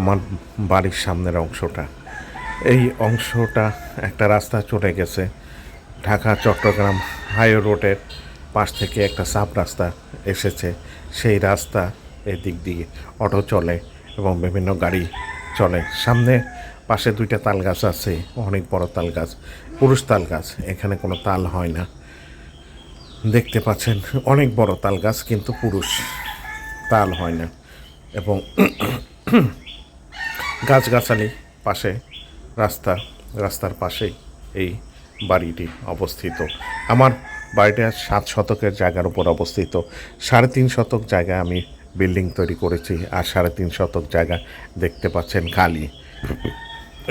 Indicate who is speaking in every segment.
Speaker 1: আমার বাড়ির সামনের অংশটা। এই অংশটা একটা রাস্তা চলে গেছে। ঢাকা, চট্টগ্রাম হাইওয়ে রোডের পাশ থেকে একটা সাব রাস্তা এসেছে। সেই রাস্তা এদিক দিয়ে অটো চলে এবং বিভিন্ন গাড়ি চলে। সামনে পাশে দুইটা তাল গাছ আছে, অনেক বড় তাল গাছ পুরুষ তাল গাছ এখানে কোনো তাল হয় না। দেখতে পাচ্ছেন, অনেক বড় তাল গাছ কিন্তু পুরুষ তাল হয় না। এবং গাছগাছালি পাশে, রাস্তা, রাস্তার পাশেই এই বাড়িটি অবস্থিত। আমার বাড়িটা সাত শতকের জায়গার উপর অবস্থিত। সাড়ে তিন শতক জায়গায় আমি বিল্ডিং তৈরি করেছি আর সাড়ে তিন শতক জায়গা দেখতে পাচ্ছেন খালি।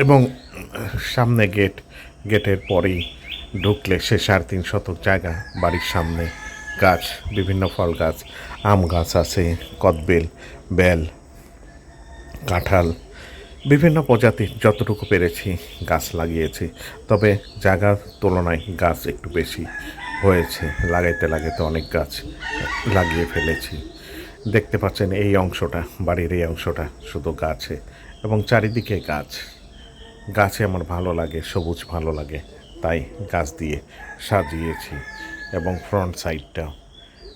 Speaker 1: এবং সামনে গেট, গেটের পরেই ঢুকলে সে সাড়ে তিন শতক জায়গা, বাড়ির সামনে গাছ, বিভিন্ন ফল গাছ, আম গাছ আছে, কদবেল, বেল, কাঁঠাল বিভিন্ন প্রজাতির যতটুকু পেরেছি গাছ লাগিয়েছি, তবে জায়গার তুলনায় গাছ একটু বেশি হয়েছে, লাগাইতে লাগাইতে অনেক গাছ লাগিয়ে ফেলেছি। দেখতে পাচ্ছেন এই অংশটা, বাড়ির এই অংশটা শুধু গাছে এবং চারিদিকে গাছ। গাছে আমার ভালো লাগে, সবুজ ভালো লাগে, তাই গাছ দিয়ে সাজিয়েছি এবং ফ্রন্ট সাইডটাও।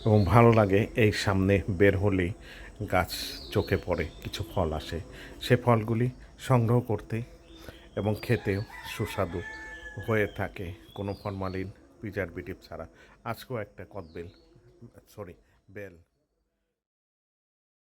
Speaker 1: এবং ভালো লাগে এই সামনে বের হলেই গাছ চোখে পড়ে, কিছু ফল আসে। সে ফলগুলি সংগ্রহ করতে এবং খেতেও সুস্বাদু হয়ে থাকে। কোনো ফরমালিন, প্রিজারভেটিভ ছাড়া। আজকেও একটা কদবেল, সরি, বেল।